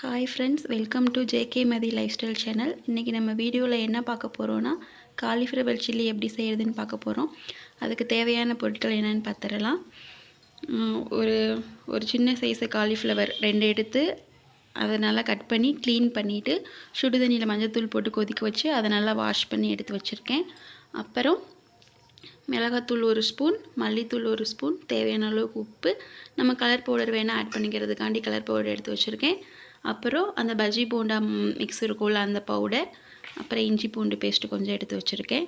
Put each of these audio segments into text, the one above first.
Hi friends welcome to JK Mathi lifestyle channel இன்றைக்கி நம்ம வீடியோவில் என்ன பார்க்க போகிறோன்னா காலிஃப்ளவர் சில்லி எப்படி செய்கிறதுன்னு பார்க்க போகிறோம் அதுக்கு தேவையான பொருட்கள் என்னென்னு பார்த்துடலாம். ஒரு ஒரு சின்ன சைஸு காலிஃப்ளவர் ரெண்டு எடுத்து அதை நல்லா கட் பண்ணி க்ளீன் பண்ணிவிட்டு சுடு தண்ணியில் மஞ்சத்தூள் போட்டு கொதிக்க வச்சு அதை நல்லா வாஷ் பண்ணி எடுத்து வச்சுருக்கேன். அப்புறம் மிளகாத்தூள் ஒரு ஸ்பூன் மல்லித்தூள் ஒரு ஸ்பூன் தேவையான அளவுக்கு உப்பு. நம்ம கலர் பவுடர் வேணால் ஆட் பண்ணிக்கிறதுக்காண்டி கலர் பவுடர் எடுத்து வச்சுருக்கேன். அப்புறம் அந்த பஜ்ஜி போண்டா மிக்ஸ் இருக்கும்ல அந்த பவுடர் அப்புறம் இஞ்சி பூண்டு பேஸ்ட்டு கொஞ்சம் எடுத்து வச்சுருக்கேன்.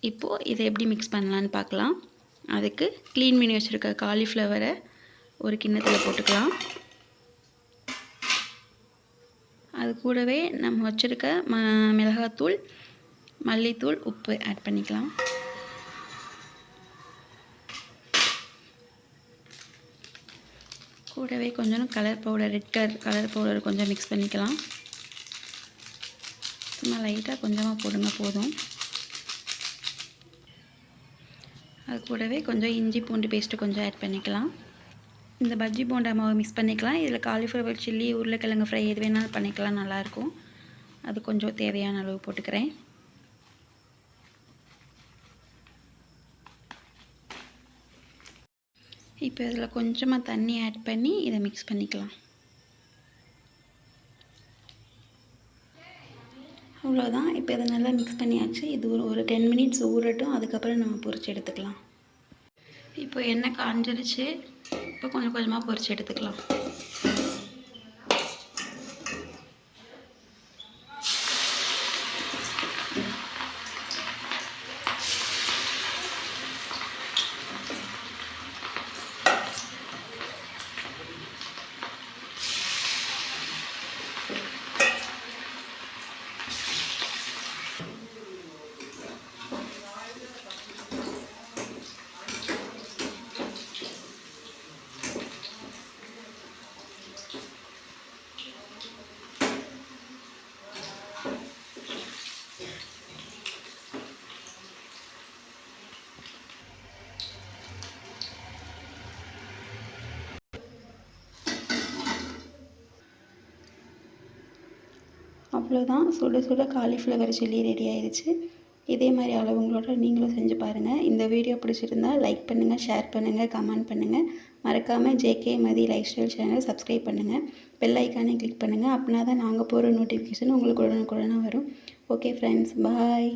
இப்போது இதை எப்படி மிக்ஸ் பண்ணலான்னு பார்க்கலாம். அதுக்கு க்ளீன் பண்ணி வச்சுருக்க காலிஃப்ளவரை ஒரு கிண்ணத்தில் போட்டுக்கலாம். அது கூடவே நம்ம வச்சுருக்க ம மிளகாத்தூள் மல்லித்தூள் உப்பு ஆட் பண்ணிக்கலாம். கூடவே கொஞ்சம் colour powder red colour colour powder கொஞ்சம் மிக்ஸ் பண்ணிக்கலாம். சும்மா லைட்டாக கொஞ்சமாக போடுங்க போதும். அது கூடவே கொஞ்சம் இஞ்சி பூண்டு பேஸ்ட்டு கொஞ்சம் ஆட் பண்ணிக்கலாம். இந்த பஜ்ஜி போண்டா மாவு மிக்ஸ் பண்ணிக்கலாம். இதில் காலிஃப்ளவர் சில்லி உருளைக்கிழங்கு ஃப்ரை எது வேணாலும் பண்ணிக்கலாம். நல்லாயிருக்கும் அது கொஞ்சம் தேவையான அளவு போட்டுக்கிறேன். இப்போ இதில் கொஞ்சமாக தண்ணி ஆட் பண்ணி இதை மிக்ஸ் பண்ணிக்கலாம். அவ்வளோதான். இப்போ இதை நல்லா மிக்ஸ் பண்ணியாச்சு. இது ஒரு ஒரு டென் மினிட்ஸ் ஊறட்டும். அதுக்கப்புறம் நம்ம பொரிச்சு எடுத்துக்கலாம். இப்போ எண்ணெய் காஞ்சிருச்சு. இப்போ கொஞ்சம் கொஞ்சமாக பொரிச்சு எடுத்துக்கலாம். அவ்வளோதான் சுட சுட காலிஃப்ளவர் சில்லி ரெடி ஆயிடுச்சு இதே மாதிரி அளவுங்களோட நீங்களும் செஞ்சு பாருங்கள் இந்த வீடியோ பிடிச்சிருந்தா லைக் பண்ணுங்கள் ஷேர் பண்ணுங்கள் கமெண்ட் பண்ணுங்கள் மறக்காமல் JK Mathi lifestyle channel subscribe பண்ணுங்கள் பெல் ஐக்கானே கிளிக் பண்ணுங்கள் அப்படின்னா தான் நாங்கள் போகிற நோட்டிஃபிகேஷன் உங்களுக்கு உடனுக்குடனே வரும். Okay friends bye